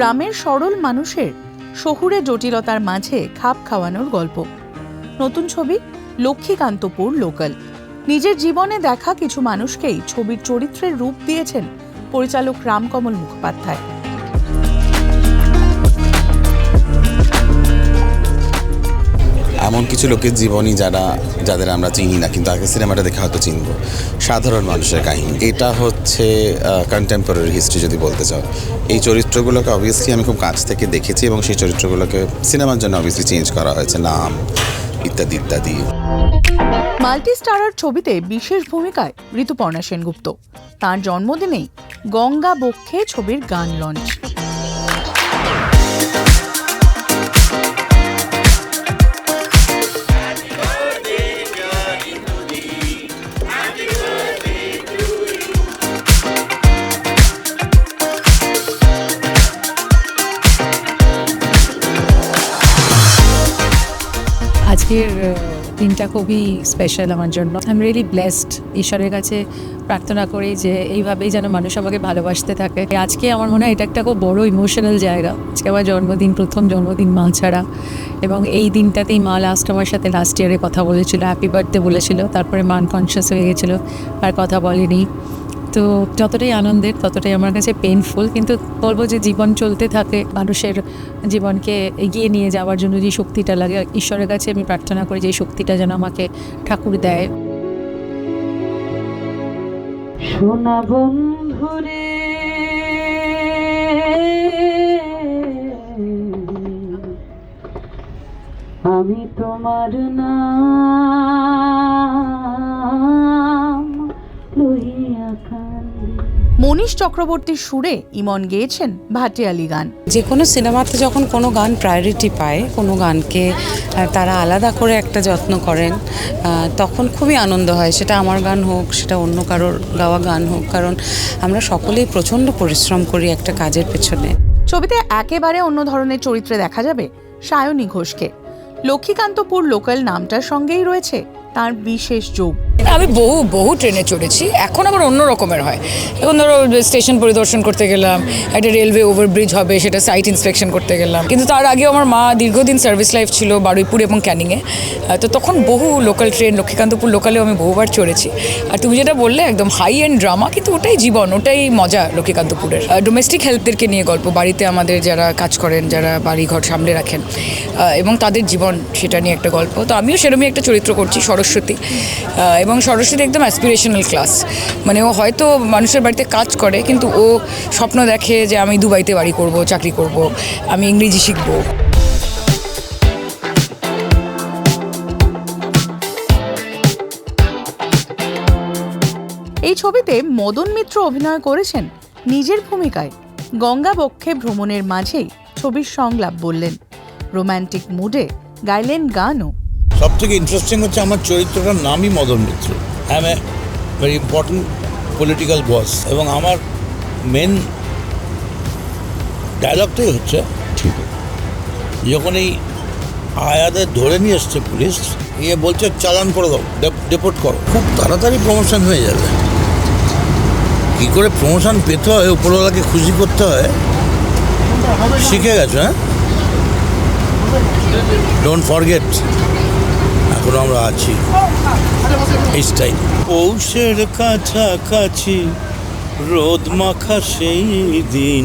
গ্রামের সরল মানুষের শহুরে জটিলতার মাঝে খাপ খাওয়ানোর গল্প। নতুন ছবি, লক্ষ্মীকান্তপুর লোকাল। নিজের জীবনে দেখা কিছু মানুষকেই ছবির চরিত্রের রূপ দিয়েছেন পরিচালক রামকমল মুখোপাধ্যায়। এমন কিছু লোকের জীবনই যারা, যাদের আমরা চিনি না, কিন্তু আগে সিনেমাটা দেখে হয়তো চিনব। সাধারণ মানুষের কাহিনী। এটা হচ্ছে কন্টেম্পোরারি হিস্ট্রি যদি বলতে চাও। এই চরিত্রগুলোকে অবভিয়াসলি আমি খুব কাছ থেকে দেখেছি এবং সেই চরিত্রগুলোকে সিনেমার জন্য অবভিয়াসলি চেঞ্জ করা হয়েছে। নাম, ইত্যাদি ইত্যাদি। মাল্টি স্টারার ছবিতে বিশেষ ভূমিকায় ঋতুপর্ণা সেনগুপ্ত। তার জন্মদিনেই গঙ্গা বক্ষে ছবির গান লঞ্চ। আজকের দিনটা খুবই স্পেশাল আমার জন্য। আই এম রিয়েলি ব্লেসড ঈশ্বরের কাছে প্রার্থনা করি যে এইভাবেই যেন মানুষ আমাকে ভালোবাসতে থাকে। আজকে আমার মনে হয় এটা একটা খুব বড় ইমোশনাল জায়গা। আজকে আমার জন্মদিন, প্রথম জন্মদিন মা ছাড়া। এবং এই দিনটাতেই মা লাস্ট আমার সাথে লাস্ট ইয়ারে কথা বলেছিল। হ্যাপি বার্থডে বলেছিল। তারপরে মা আনকনশিয়াস হয়ে গেছিল। আর কথা বলেনি। তো যতটাই আনন্দের, ততটাই আমার কাছে পেনফুল কিন্তু বলব যে জীবন চলতে থাকে, মানুষের জীবনকে এগিয়ে নিয়ে যাওয়ার জন্য যে শক্তিটা লাগে, ঈশ্বরের কাছে আমি প্রার্থনা করি যে শক্তিটা যেন আমাকে ঠাকুর দেয়। আমি তোমার নাম মনীষ চক্রবর্তীর সুরে ইমন গেয়েছেন ভাটিয়ালি গান। যে কোনো সিনেমাতে যখন কোনো গান প্রায়োরিটি পায় কোনো গানকে তারা আলাদা করে একটা যত্ন করেন তখন খুবই আনন্দ হয়। সেটা আমার গান হোক সেটা অন্য কারোর গাওয়া গান হোক কারণ আমরা সকলেই প্রচণ্ড পরিশ্রম করি একটা কাজের পেছনে। ছবিতে একেবারে অন্য ধরনের চরিত্রে দেখা যাবে সায়নী ঘোষকে। লক্ষ্মীকান্তপুর লোকাল নামটার সঙ্গেই রয়েছে তার বিশেষ যোগ। আমি বহু বহু ট্রেনে চড়েছি। এখন আবার অন্য রকমের হয়। এখন ধরো স্টেশন পরিদর্শন করতে গেলাম একটা রেলওয়ে ওভারব্রিজ হবে সেটা সাইট ইন্সপেকশন করতে গেলাম। কিন্তু তার আগে আমার মা দীর্ঘদিন সার্ভিস লাইফ ছিল বারুইপুর এবং ক্যানিংয়ে। তো তখন বহু লোকাল ট্রেন লক্ষ্মীকান্তপুর লোকালেও আমি বহুবার চড়েছি। আর তুমি যেটা বললে একদম হাই এন্ড ড্রামা কিন্তু ওটাই জীবন ওটাই মজা লক্ষ্মীকান্তপুরের। ডোমেস্টিক হেল্পদেরকে নিয়ে গল্প বাড়িতে আমাদের যারা কাজ করেন যারা বাড়ি ঘর সামলে রাখেন এবং তাদের জীবন সেটা নিয়ে একটা গল্প। তো আমিও সেরকমই একটা চরিত্র করছি সরস্বতী। আহ, এবং সরস্বতী একদম অ্যাসপিরেশনাল ক্লাস মানে ও হয়তো মানুষের বাড়িতে কাজ করে, কিন্তু ও স্বপ্ন দেখে যে আমি দুবাইতে বাড়ি করব, চাকরি করব, আমি ইংরেজি শিখব। এই ছবিতে মদন মিত্র অভিনয় করেছেন নিজের ভূমিকায়। গঙ্গা বক্ষে ভ্রমণের মাঝেই ছবির সংলাপ বললেন। রোমান্টিক মুডে গাইলেন গানও। সব থেকে ইন্টারেস্টিং হচ্ছে আমার চরিত্রটার নামই Madan Mitra. I am a very important political boss এবং আমার মেন ডায়লগটাই হচ্ছে ঠিক। যখন এই আয়াদের ধরে নিয়ে এসছে পুলিশ ইয়ে বলছে চালান করে দাও ডেপোর্ট করো। খুব তাড়াতাড়ি প্রমোশন হয়ে যাবে। কী করে প্রমোশন পেতে হয় উপরওয়ালাকে খুশি করতে হয়? শিখে গেছো হ্যাঁ? ডোন্ট ফরগেট এখন আমরা আছি। এই স্টাইল। পৌষের কাছাকাছি রোদ মাখা সেই দিন,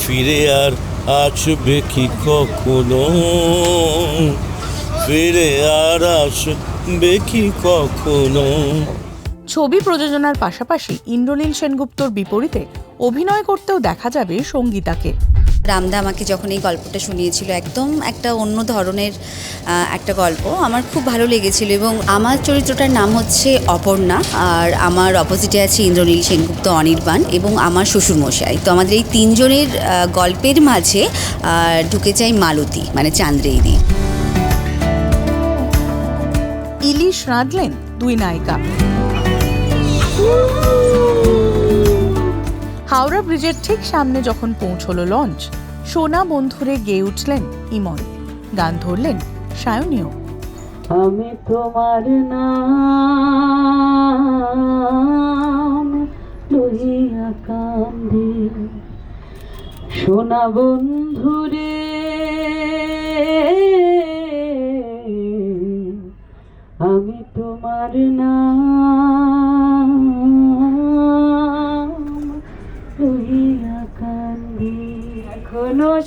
ফিরে আর আসবে কি কখনো? ফিরে আর আসবে কি কখনো? ছবি প্রযোজনার পাশাপাশি ইন্দ্রনীল সেনগুপ্তর বিপরীতে অভিনয় করতেও দেখা যাবে সঙ্গীতাকে। রামদা আমাকে যখন এই গল্পটা শুনিয়েছিল, একদম একটা অন্য ধরনের একটা গল্প। আমার খুব ভালো লেগেছিল এবং আমার চরিত্রটার নাম হচ্ছে অপর্ণা আর আমার অপোজিটে আছে ইন্দ্রনীল সেনগুপ্ত অনির্বাণ এবং আমার শ্বশুরমশাই। তো আমাদের এই তিনজনের গল্পের মাঝে ঢুকে যায় মালতী মানে চান্দ্রেইদি ইলিশ রাঁধলেন দুই নায়িকা। হাওড়া ব্রিজের ঠিক সামনে যখন পৌঁছলো লঞ্চ, সোনা বন্ধুরে গেয়ে উঠলেন ইমন। গান ধরলেন সায়নীয় আমি তোমার নাম লইয়া কান্দি। সোনা বন্ধুরে, আমি তোমার নাম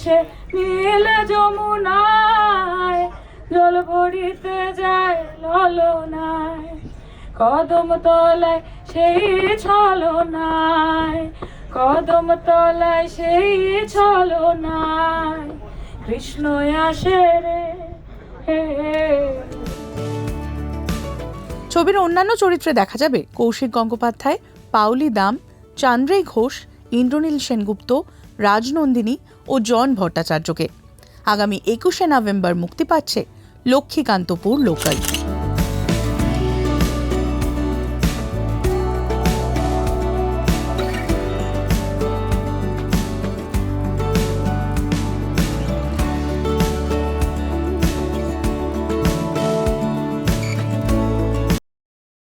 সে নীল যমুনায়, জল ভরিতে যায় ললনায় কদম তলায় সেই ছলনায়, কদম তলায় সেই ছলনায়। কৃষ্ণ আসে রে, হে ছবির অন্যান্য চরিত্রে দেখা যাবে কৌশিক গঙ্গোপাধ্যায় পাউলি দাম চান্দ্রেই ঘোষ, ইন্দ্রনীল সেনগুপ্ত রাজনন্দিনী ও জন ভট্টাচার্যকে। আগামী একুশে নভেম্বর মুক্তি পাচ্ছে লক্ষ্মীকান্তপুর লোকাল